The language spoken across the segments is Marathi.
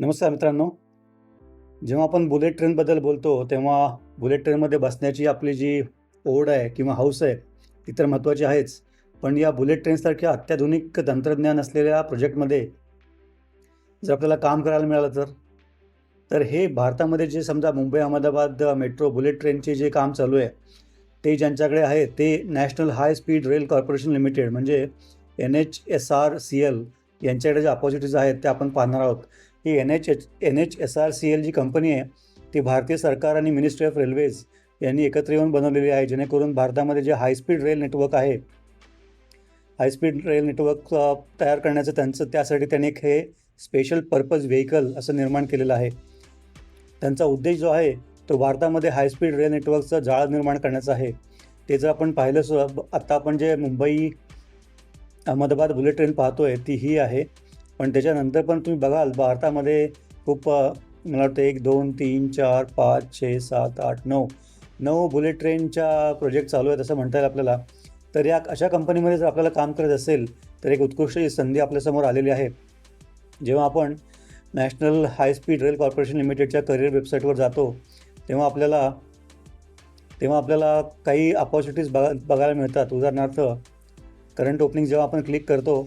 नमस्कार मित्रांनो. जेव्हा आपण बुलेट ट्रेनबद्दल बोलतो तेव्हा बुलेट ट्रेनमध्ये बसण्याची आपली जी ओढ आहे किंवा हौस आहे ती तर महत्त्वाची आहेच. पण या बुलेट ट्रेनसारख्या अत्याधुनिक तंत्रज्ञान असलेल्या प्रोजेक्टमध्ये जर आपल्याला काम करायला मिळालं तर तर हे भारतामध्ये जे समजा मुंबई अहमदाबाद मेट्रो बुलेट ट्रेनचे जे काम चालू आहे ते ज्यांच्याकडे आहे ते national high speed rail corporation limited म्हणजे N H S R C L यांच्याकडे जे अपॉर्च्युनिटीज आहेत त्या आपण पाहणार आहोत. ही N H H N H S R C L जी कंपनी आहे ती भारतीय सरकार आणि मिनिस्ट्री ऑफ रेल्वेज यांनी एकत्र येऊन बनवलेली आहे जेणेकरून भारतामध्ये जे हायस्पीड रेल नेटवर्क आहे हायस्पीड रेल नेटवर्क तयार करण्याचं त्यांचं त्यासाठी त्यांनी एक हे स्पेशल पर्पज व्हेकल असं निर्माण केलेलं आहे. त्यांचा उद्देश जो आहे तो भारतामध्ये हायस्पीड रेल नेटवर्कचं जाळं निर्माण करण्याचा आहे. ते जर आपण पाहिलं आत्ता आपण जे मुंबई अहमदाबाद बुलेट ट्रेन पाहतो आहे ती ही आहे. पण त्याच्यानंतर पण तुम्ही बघाल भारतामध्ये खूप मला वाटतं एक दोन तीन चार पाच छे सात आठ नऊ नऊ बुलेट ट्रेनच्या प्रोजेक्ट चालू आहेत असं म्हणता येईल आपल्याला. तर या अशा कंपनीमध्ये जर आपल्याला काम करत असेल तर एक उत्कृष्ट ही संधी आपल्यासमोर आलेली आहे. जेव्हा आपण national high speed rail corporation लिमिटेडच्या करिअर वेबसाईटवर जातो तेव्हा आपल्याला तेव्हा आपल्याला काही अपॉर्च्युनिटीज बघा बघायला मिळतात. उदाहरणार्थ करंट ओपनिंग जेव्हा आपण क्लिक करतो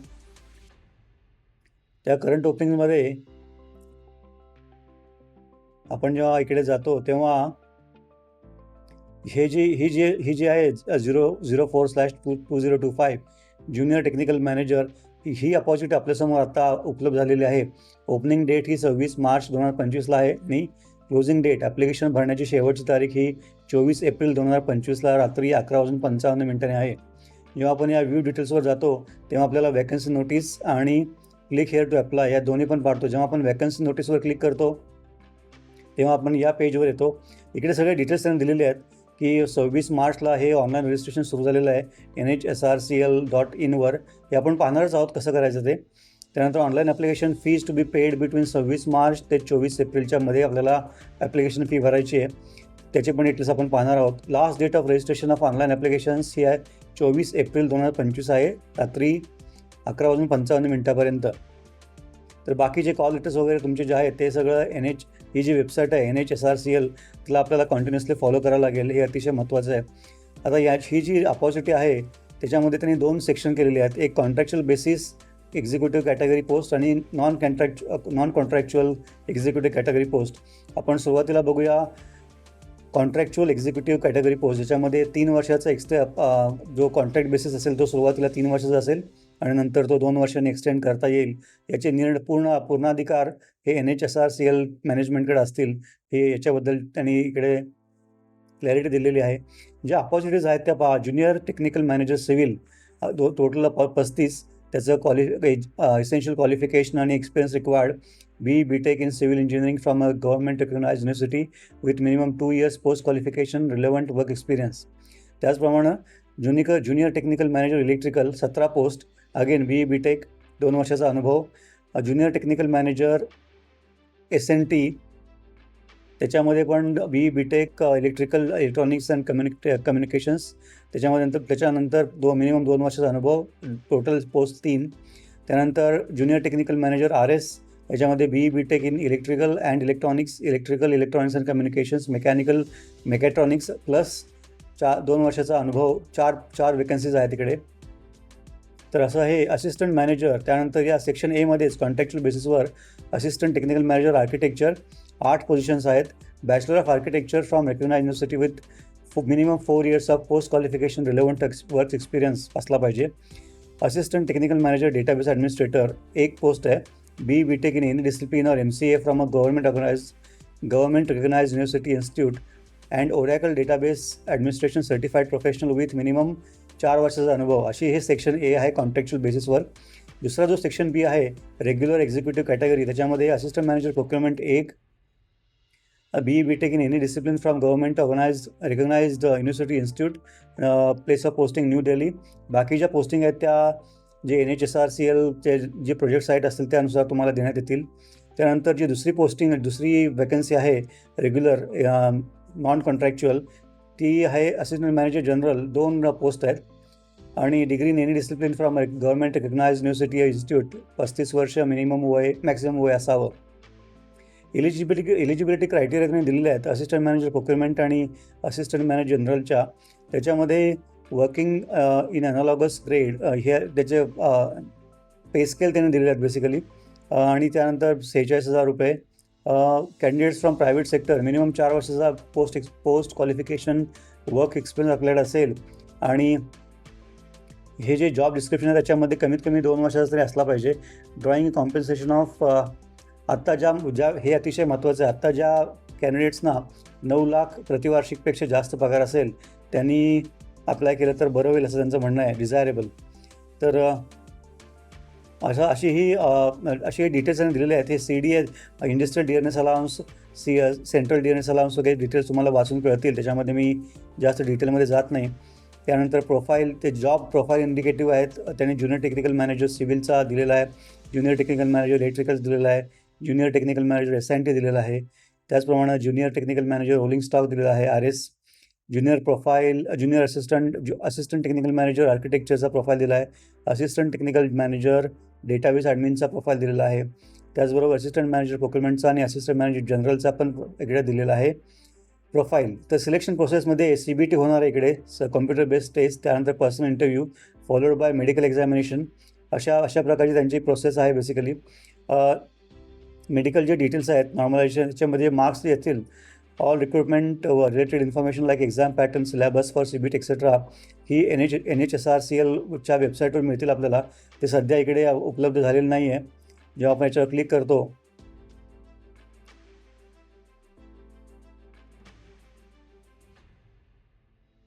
त्या करंट ओपनिंगमध्ये आपण जेव्हा इकडे जातो तेव्हा हे जी ही जी ही जी आहे zero zero four slash two two zero two five junior technical manager ही अपॉर्च्युनिटी आपल्यासमोर आता उपलब्ध झालेली आहे. ओपनिंग डेट ही सव्वीस मार्च दोन हजार पंचवीसला आहे आणि क्लोजिंग डेट ॲप्लिकेशन भरण्याची शेवटची तारीख ही चोवीस एप्रिल दोन हजार पंचवीसला रात्री अकरा वाजून पंचावन्न मिनिटांनी आहे. जेव्हा आपण या व्ह्यू डिटेल्सवर जातो तेव्हा आपल्याला वॅकन्सी नोटीस आणि क्लिक हेअर टू अप्लाय या दोन्ही पण पाहतो जेव्हा आपण वॅकन्सी नोटीसवर क्लिक करतो तेव्हा आपण या पेजवर येतो. इकडे सगळे डिटेल्स त्यांनी दिलेले आहेत की सव्वीस मार्चला हे ऑनलाईन रजिस्ट्रेशन सुरू झालेलं आहे. N H S R C L dot इनवर हे आपण पाहणारच आहोत कसं करायचं ते. त्यानंतर online application fees to be paid between सव्वीस मार्च ते चोवीस एप्रिलच्या मध्ये आपल्याला ॲप्लिकेशन फी भरायची आहे. त्याचे पण डिटेल्स आपण पाहणार आहोत. Last date of registration of online applications ही आहे चोवीस एप्रिल दोन हजार पंचवीस आहे. रात्री अकरा वाजून पंचावन्न मिनटापर्यंत. तर बाकीचे कॉल लेटर्स वगैरे तुमचे जे आहेत ते सगळं एन एच ही जी वेबसाईट आहे N H S R C L तिला आपल्याला कॉन्टिन्युअसली फॉलो करावं लागेल हे अतिशय महत्त्वाचं आहे. आता या ही जी अपॉर्च्युनिटी आहे त्याच्यामध्ये त्यांनी दोन सेक्शन केलेले आहेत. एक contractual basis executive category post आणि non contract non contractual executive category post आपण सुरुवातीला बघूया कॉन्ट्रॅक्च्युअल एक्झिक्युटिव्ह कॅटेगरी पोस्ट ज्याच्यामध्ये तीन वर्षाचा एक्स्ट्रा जो कॉन्ट्रॅक्ट बेसिस असेल तो सुरुवातीला तीन वर्षाचा असेल. आणि नंतर तो दोन वर्षांनी एक्सटेंड करता येईल. याचे निर्णय पूर्ण पूर्णाधिकार हे N H S R C L मॅनेजमेंटकडे असतील. हे याच्याबद्दल त्यांनी इकडे क्लॅरिटी दिलेली आहे. ज्या अपॉर्च्युनिटीज आहेत त्या पहा. ज्युनियर टेक्निकल मॅनेजर सिव्हिल दो टोटल प पस्तीस. त्याचं क्वालि इसेन्शियल क्वालिफिकेशन आणि experience required B B tech in civil engineering from a government recognise university with minimum two years post qualification relevant work experience त्याचप्रमाणे ज्युनिक ज्युनियर टेक्निकल मॅनेजर इलेक्ट्रिकल सतरा post again B B tech दोन वर्षाचा अनुभव. Junior technical manager S N T त्याच्यामध्ये पण B B tech electrical electronics and कम्युनिक communications त्याच्यामध्ये नंतर त्याच्यानंतर दो मिनिमम दोन वर्षाचा अनुभव टोटल पोस्ट तीन. त्यानंतर junior technical manager R S याच्यामध्ये B B tech in electrical and electronics electrical electronics and communications mechanical mechatronics plus चार दोन वर्षाचा अनुभव चार चार वेकन्सीज आहेत तिकडे. तर असं हे असिस्टंट मॅनेजर त्यानंतर या सेक्शन एमध्येच कॉन्ट्रॅक्च्युअल बेसिसवर असिस्टंट टेक्निकल मॅनेजर आर्किटेक्चर आठ पोझिशन्स आहेत. Bachelor of architecture from recognise university with minimum four years of post qualification relevant work experience असला पाहिजे. Assistant technical manager database administrator एक पोस्ट आहे. B B tech in in discipline और M C A from a government organise government recognise university institute and Oracle database administration certified professional with minimum चार वर्षाचा अनुभव. अशी हे सेक्शन ए आहे कॉन्ट्रॅक्च्युअल बेसिसवर दुसरा जो सेक्शन बी आहे रेग्युलर एक्झिक्युटिव्ह कॅटेगरी त्याच्यामध्ये असिस्टंट मॅनेजर प्रोक्युरमेंट एक. B B tech in any discipline from government organise recognised university institute place of posting New Delhi बाकी ज्या पोस्टिंग आहेत त्या जे N H S R C एलचे जे प्रोजेक्ट साईट असतील त्यानुसार तुम्हाला देण्यात येतील. त्यानंतर जी दुसरी पोस्टिंग दुसरी वॅकन्सी आहे रेग्युलर नॉन कॉन्ट्रॅक्च्युअल ती आहे असिस्टंट मॅनेजर जनरल दोन पोस्ट आहेत. आणि degree in any discipline from government recognise university institute पस्तीस वर्ष मिनिमम वय मॅक्सिमम वय असावं. एलिजिबिलिटी एलिजिबिलिटी क्रायटेरिया त्यांनी दिलेले आहेत. असिस्टंट मॅनेजर प्रोक्युरमेंट आणि असिस्टंट मॅनेजर जनरलच्या त्याच्यामध्ये वर्किंग इन अनालॉगस ग्रेड हे त्याचे पे स्केल त्यांनी दिलेले आहेत बेसिकली आणि त्यानंतर सेहेचाळीस हजार रुपये candidates from private sector minimum चार वर्षाचा post X post qualification work experience आपल्याकडे असेल आणि हे जे जॉब डिस्क्रिप्शन आहे त्याच्यामध्ये कमीत कमी दोन वर्षाचा तरी असला पाहिजे. ड्रॉईंग कॉम्पन्सेशन ऑफ आत्ता ज्या ज्या हे अतिशय महत्त्वाचं आहे. आत्ता ज्या कॅन्डिडेट्सना नऊ लाख प्रतिवार्षिकपेक्षा जास्त पगार असेल त्यांनी अप्लाय केलं तर बरं होईल असं त्यांचं म्हणणं आहे. डिझायरेबल तर असं अशी ही अशी डिटेल्स त्यांनी दिलेले आहेत. हे C D S industrial D N S allowance C central D N S allowance वगैरे डिटेल्स तुम्हाला वाचून कळतील. त्याच्यामध्ये मी जास्त डिटेलमध्ये जात नाही. त्यानंतर प्रोफाईल ते जॉब प्रोफाईल इंडिकेटिव्ह आहेत. त्यांनी ज्युनियर टेक्निकल मॅनेजर सिव्हिलचा दिलेला आहे. ज्युनियर टेक्निकल मॅनेजर इलेक्ट्रिकल दिलेला आहे. Junior technical manager S N T दिलेला आहे. त्याचप्रमाणे junior technical manager rolling stock दिलेला आहे R S junior profile junior assistant ज्यु असिस्टंट टेक्निकल मॅनेजर आर्किटेक्चरचा प्रोफाईल दिला आहे. असिस्टंट टेक्निकल मॅनेजर डेटाबेस ॲडमिनचा प्रोफाईल दिलेला आहे. त्याचबरोबर असिस्टंट मॅनेजर प्रोक्युरमेंटचा आणि असिस्टंट मॅनेजर जनरलचा पण इकडे दिलेला आहे. प्रोफाईल तर सिलेक्शन प्रोसेसमध्ये सी बी टी होणार आहे इकडे. स कॉम्प्युटर बेस्ड टेस्ट त्यानंतर personal interview followed by medical examination अशा अशा प्रकारची त्यांची प्रोसेस आहे बेसिकली मेडिकल जे डिटेल्स आहेत नॉर्मलायझेशन त्याच्यामध्ये मार्क्स येतील. All recruitment related information like exam pattern syllabus for C B T etcetera he N H N H S R C एलच्या वेबसाईटवर मिळतील आपल्याला. ते सध्या इकडे उपलब्ध झालेलं नाही आहे जेव्हा आपण याच्यावर क्लिक करतो.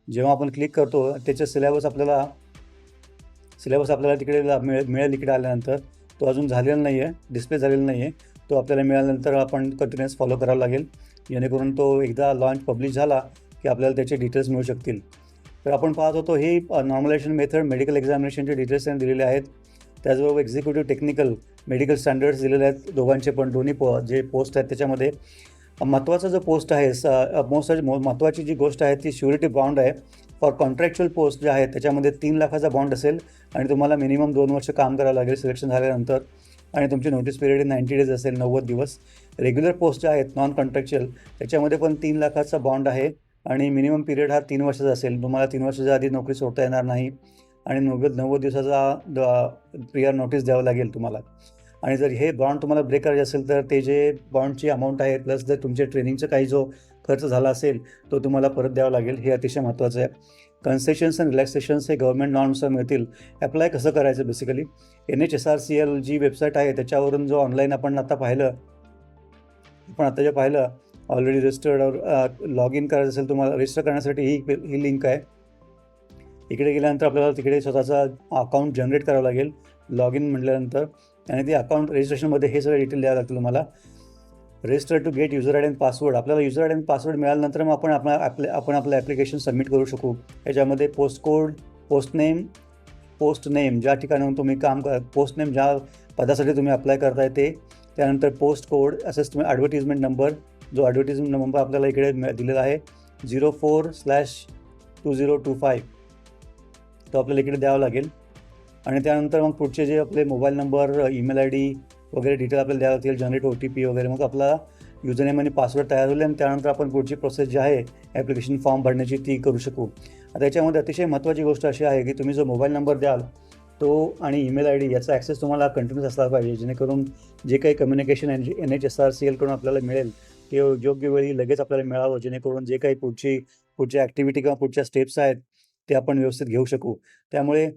जेव्हा आपण क्लिक करतो त्याचे सिलेबस आपल्याला सिलेबस आपल्याला तिकडे मिळेल मिळेल इकडे आल्यानंतर. तो अजून झालेला नाही आहे डिस्प्ले झालेला नाही आहे तो आपल्याला मिळाल्यानंतर आपण कंटिन्युअस फॉलो करावा लागेल. जेणेकरून तो एकदा लॉन्च पब्लिश झाला की आपल्याला त्याचे डिटेल्स मिळू शकतील. तर आपण पाहत होतो ही नॉर्मलायझेशन मेथड मेडिकल एक्झामिनेशनचे डिटेल्स त्यांनी दिलेले आहेत. त्याचबरोबर एक्झिक्युटिव्ह टेक्निकल मेडिकल स्टँडर्ड्स दिलेले आहेत दोघांचे पण दोन्ही प जे पोस्ट आहेत त्याच्यामध्ये. महत्त्वाचा जो पोस्ट आहे स मोस्ट महत्त्वाची जी गोष्ट आहे ती श्युरिटी बॉन्ड आहे. फॉर कॉन्ट्रॅक्च्युअल पोस्ट जे आहेत त्याच्यामध्ये तीन लाखाचा बॉन्ड असेल आणि तुम्हाला मिनिमम दोन वर्ष काम करावं लागेल सिलेक्शन झाल्यानंतर. आणि तुमची नोटीस पिरियड नाईन्टी डेज असेल नव्वद दिवस. रेग्युलर पोस्ट ज्या आहेत नॉन कॉन्ट्रॅक्च्युअल त्याच्यामध्ये पण तीन लाखाचा बॉन्ड आहे. आणि मिनिमम पिरियड हा तीन वर्षाचा असेल. तुम्हाला तीन वर्षाच्या आधी नोकरी सोडता येणार नाही. आणि नव्वद नव्वद दिवसाचा प्रियर नोटीस द्यावं लागेल तुम्हाला. आणि जर हे बॉन्ड तुम्हाला ब्रेक करायचे असेल तर ते जे बॉन्डची अमाऊंट आहे प्लस जर तुमच्या ट्रेनिंगचा काही जो खर्च झाला असेल तो तुम्हाला परत द्यावा लागेल. हे अतिशय महत्त्वाचं आहे. कन्सेशन्स अँड रिलॅक्सेशन्स हे गव्हर्मेंट नॉर्म्सवर मिळतील. अप्लाय कसं करायचं basically N H S R C L जी वेबसाईट आहे त्याच्यावरून जो ऑनलाईन आपण आता पाहिलं आपण आता जे पाहिलं ऑलरेडी रजिस्टर्ड लॉग इन करायचं असेल तुम्हाला रजिस्टर करण्यासाठी ही ही लिंक आहे. इकडे गेल्यानंतर आपल्याला तिकडे स्वतःचा अकाउंट जनरेट करावं लागेल लॉग इन म्हटल्यानंतर. आणि ते अकाउंट रजिस्ट्रेशनमध्ये हे सगळे डिटेल द्यावं लागतील तुम्हाला. Register to get user I and password आपल्याला युजर आय अँड पासवर्ड मिळाल्यानंतर मग आपण आपला ॲप्ले आपण आपलं ॲप्लिकेशन सबमिट करू शकू. याच्यामध्ये post code post name post name ज्या ठिकाणाहून तुम्ही काम कर पोस्ट नेम ज्या पदासाठी तुम्ही अप्लाय करताय ते. त्यानंतर पोस्ट कोड असेच तुम्ही ॲडव्हर्टिजमेंट नंबर जो ॲडव्हर्टिजमेंट नंबर आपल्याला इकडे दिलेला आहे zero four slash two zero two five तो आपल्याला इकडे द्यावा लागेल. आणि त्यानंतर मग पुढचे जे आपले mobile number email I D वगैरे डिटेल आपल्याला द्यावं लागतील जनरेट ओ टी पी वगैरे. मग आपला युजरनेम आणि पासवर्ड तयार होईल आणि त्यानंतर आपण पुढची प्रोसेस जी आहे ॲप्लिकेशन फॉर्म भरण्याची ती करू शकू. आता याच्यामध्ये अतिशय महत्त्वाची गोष्ट अशी आहे की तुम्ही जो मोबाईल नंबर द्याल तो आणि ईमेल आय डी याचा ॲक्सेस तुम्हाला कंटिन्यूस असला पाहिजे. जेणेकरून जे काही communication N N H S R C एलकडून आपल्याला मिळेल ते योग्य वेळी लगेच आपल्याला मिळावं. जेणेकरून जे काही पुढची पुढच्या ॲक्टिव्हिटी किंवा पुढच्या स्टेप्स आहेत ते आपण व्यवस्थित घेऊ शकू. त्यामुळे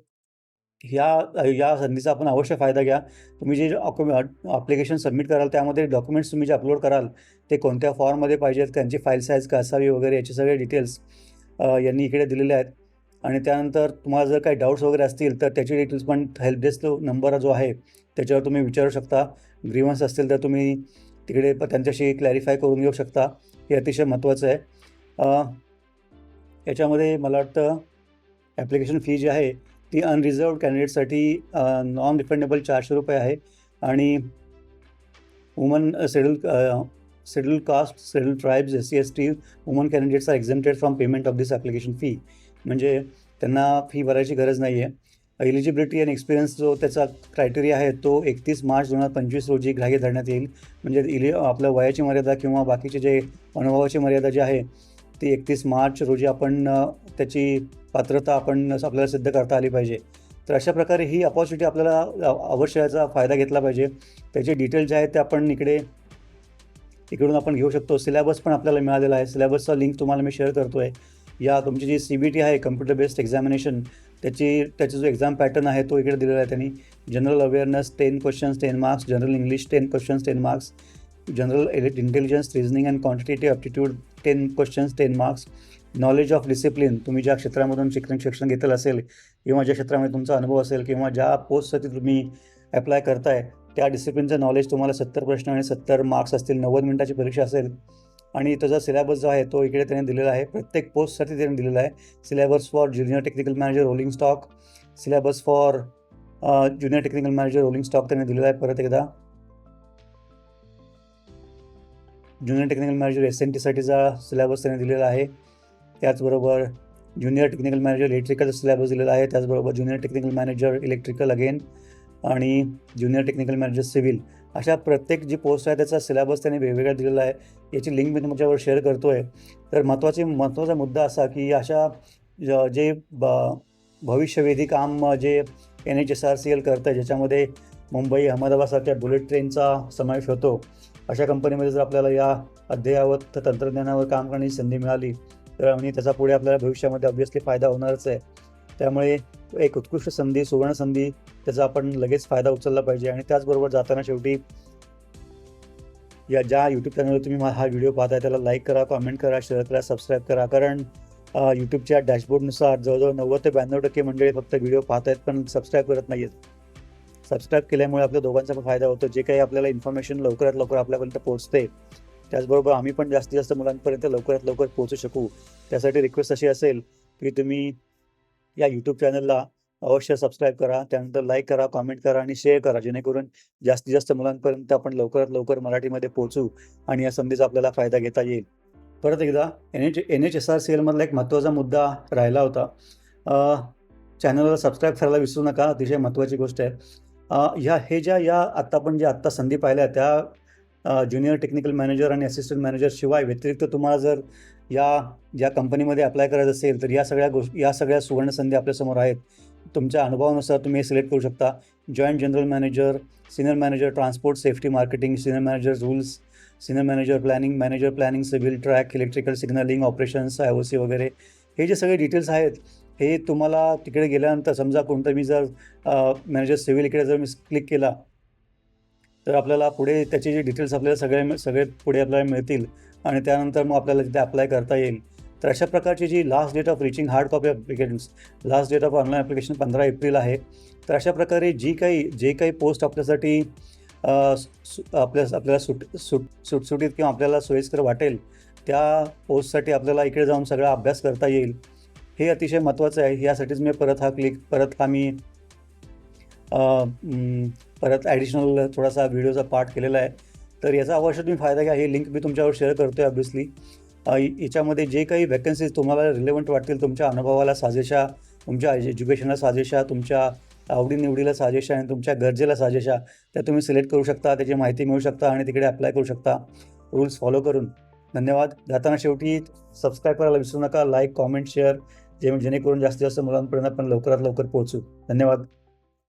ह्या या संधीचा आपण अवश्य फायदा घ्या. तुम्ही जे ॲप्लिकेशन सबमिट कराल त्यामध्ये डॉक्युमेंट्स तुम्ही जे अपलोड कराल ते कोणत्या फॉर्ममध्ये पाहिजेत त्यांची फाईल साईज का असावी वगैरे याचे सगळे डिटेल्स यांनी इकडे दिलेले आहेत. आणि त्यानंतर तुम्हाला जर काही डाऊट्स वगैरे असतील तर त्याची डिटेल्स पण हेल्प डेस्क नंबर जो आहे त्याच्यावर तुम्ही विचारू शकता. ग्रीवन्स असतील तर तुम्ही तिकडे त्यांच्याशी क्लॅरिफाय करून घेऊ शकता. हे अतिशय महत्त्वाचं आहे. याच्यामध्ये मला वाटतं ॲप्लिकेशन फी जी आहे ती अनरिझर्व कॅन्डिडेटसाठी नॉन रिफंडेबल चारशे रुपये आहे. आणि woman schedule schedule caste schedule tribes S C S T woman candidates are exempted from payment of this application fee म्हणजे त्यांना फी भरायची गरज नाही आहे एलिजिबिलिटी अँड एक्सपिरियन्स जो त्याचा क्रायटेरिया आहे तो एकतीस मार्च दोन हजार पंचवीस रोजी ग्राह्य धरण्यात येईल. म्हणजे इले आपल्या वयाची मर्यादा किंवा बाकीचे जे अनुभवाची मर्यादा जी आहे ती एकतीस मार्च रोजी आपण त्याची पात्रता आपण आपल्याला सिद्ध करता आली पाहिजे. तर अशा प्रकारे ही अपॉर्च्युनिटी आपल्याला अवश्य याचा फायदा घेतला पाहिजे. त्याचे डिटेल जे आहेत ते आपण इकडे इकडून आपण घेऊ शकतो. सिलेबस पण आपल्याला मिळालेला आहे. सिलेबसचा लिंक तुम्हाला मी शेअर करतो आहे या तुमची जी सी बी टी आहे कम्प्युटर बेस्ड एक्झामिनेशन त्याची त्याचा जो एक्झाम पॅटर्न आहे तो इकडे दिलेला आहे त्यांनी. General awareness ten questions ten marks general English ten questions ten marks general intelligence reasoning and quantitative aptitude ten questions ten marks knowledge of discipline तुम्ही ज्या क्षेत्रामधून शिक्षण शिक्षण घेतलं असेल किंवा ज्या क्षेत्रामध्ये तुमचा अनुभव असेल किंवा ज्या पोस्टसाठी तुम्ही अप्लाय करताय त्या डिसिप्लिनचं नॉलेज तुम्हाला सत्तर प्रश्न आणि सत्तर मार्क्स असतील नव्वद मिनिटाची परीक्षा असेल. आणि त्याचा सिलेबस जो आहे तो इकडे त्याने दिलेला आहे. प्रत्येक पोस्टसाठी त्याने दिलेला आहे. Syllabus for junior technical manager rolling stock syllabus for junior technical manager rolling stock त्याने दिलेला आहे. परत एकदा junior technical manager S N टीसाठीचा syllabus त्याने दिलेला आहे. त्याचबरोबर junior technical manager electrical syllabus दिलेला आहे. त्याचबरोबर junior technical manager electrical again आणि ज्युनियर टेक्निकल मॅनेजर सिव्हिल अशा प्रत्येक जी पोस्ट आहे त्याचा सिलेबस त्याने वेगवेगळा दिलेला आहे. याची लिंक मी तुमच्यावर शेअर करतो आहे तर महत्त्वाचे महत्त्वाचा मुद्दा असा की अशा जे ब भविष्यवेधी काम जे N H S R C L करतं आहे ज्याच्यामध्ये मुंबई अहमदाबादसारख्या बुलेट ट्रेनचा समावेश होतो अशा कंपनीमध्ये जर आपल्याला या अद्ययावत तंत्रज्ञानावर काम करण्याची संधी मिळाली तर आणि त्याचा पुढे आपल्याला भविष्यामध्ये ऑब्वियसली फायदा होणारच आहे. त्यामुळे एक उत्कृष्ट संधी सुवर्ण संधी त्याचा आपण लगेच फायदा उचलला पाहिजे. आणि त्याचबरोबर जाताना शेवटी या ज्या यूट्यूब चॅनलवर तुम्ही हा व्हिडिओ पाहताय त्याला लाईक करा कॉमेंट करा शेअर करा सबस्क्राईब करा. कारण यूट्यूबच्या डॅशबोर्डनुसार जवळजवळ नव्वद ते ब्याण्णव टक्के मंडळी फक्त व्हिडिओ पाहतायत पण सबस्क्राईब करत नाही आहेत सबस्क्राईब केल्यामुळे आपल्या दोघांचा पण फायदा होतो. जे काही आपल्याला इन्फॉर्मेशन लवकरात लवकर आपल्यापर्यंत पोहोचते त्याचबरोबर आम्ही पण जास्तीत जास्त मुलांपर्यंत लवकरात लवकर पोहोचू शकू. त्यासाठी रिक्वेस्ट अशी असेल की तुम्ही या यूट्यूब चॅनलला अवश्य सबस्क्राईब करा त्यानंतर लाईक करा कॉमेंट करा आणि शेअर करा जेणेकरून जास्तीत जास्त मुलांपर्यंत आपण लवकरात लवकर मराठीमध्ये पोहोचू आणि या संधीचा आपल्याला फायदा घेता येईल. परत एकदा N H N H S R C एलमधला एक महत्त्वाचा मुद्दा राहिला होता. चॅनलला सबस्क्राईब करायला विसरू नका अतिशय महत्त्वाची गोष्ट आहे. ह्या हे ज्या या आत्ता आपण ज्या आत्ता संधी पाहिल्या त्या ज्युनियर टेक्निकल मॅनेजर आणि असिस्टंट मॅनेजर शिवाय व्यतिरिक्त तुम्हाला जर या ज्या कंपनीमध्ये अप्लाय करायचं असेल तर या सगळ्या गोष्टी या सगळ्या सुवर्ण संधी आपल्यासमोर आहेत. तुमच्या अनुभवानुसार तुम्ही हे सिलेक्ट करू शकता. Joint general manager senior manager transport safety marketing senior manager rules senior manager planning manager planning civil track electrical signalling operations I O C वगैरे. हे जे सगळे डिटेल्स आहेत हे तुम्हाला तिकडे गेल्यानंतर समजा कोणतं मी जर मॅनेजर सिव्हिल इकडे जर मी क्लिक केला तर आपल्याला पुढे त्याचे जे डिटेल्स आपल्याला सगळे सगळे पुढे आपल्याला मिळतील आणि त्यानंतर मग आपल्याला तिथे अप्लाय करता येईल. तर अशा प्रकारची जी last date of reaching hard copy applications last date of online application पंधरा एप्रिल आहे. तर अशा प्रकारे जी काही जे काही पोस्ट आपल्यासाठी सु- आपल्या आपल्याला सुट सुट सुटसुटीत किंवा आपल्याला सोयीस्कर वाटेल त्या पोस्टसाठी आपल्याला इकडे जाऊन सगळा अभ्यास करता येईल. हे अतिशय महत्त्वाचं आहे. यासाठीच मी परत हा क्लिक परत हा मी परत ॲडिशनल थोडासा व्हिडिओचा पार्ट केलेला आहे. तर याचा अवश्य तुम्ही फायदा घ्या. हे लिंक मी तुमच्यावर शेअर करतो आहे ऑब्वियसली याच्यामध्ये जे काही वॅकन्सीज तुम्हाला रिलेवंट वाटतील तुमच्या अनुभवाला साजेशा तुमच्या एज्युकेशनला साजेशा तुमच्या आवडीनिवडीला साजेशा आणि तुमच्या गरजेला साजेशा त्या तुम्ही सिलेक्ट करू शकता त्याची माहिती मिळू शकता आणि तिकडे अप्लाय करू शकता. रूल्स फॉलो करून. धन्यवाद. जाताना शेवटी सबस्क्राईब करायला विसरू नका. लाईक कॉमेंट शेअर जे जेणेकरून जास्तीत जास्त मुलांपर्यंत आपण लवकरात लवकर पोहोचू. धन्यवाद.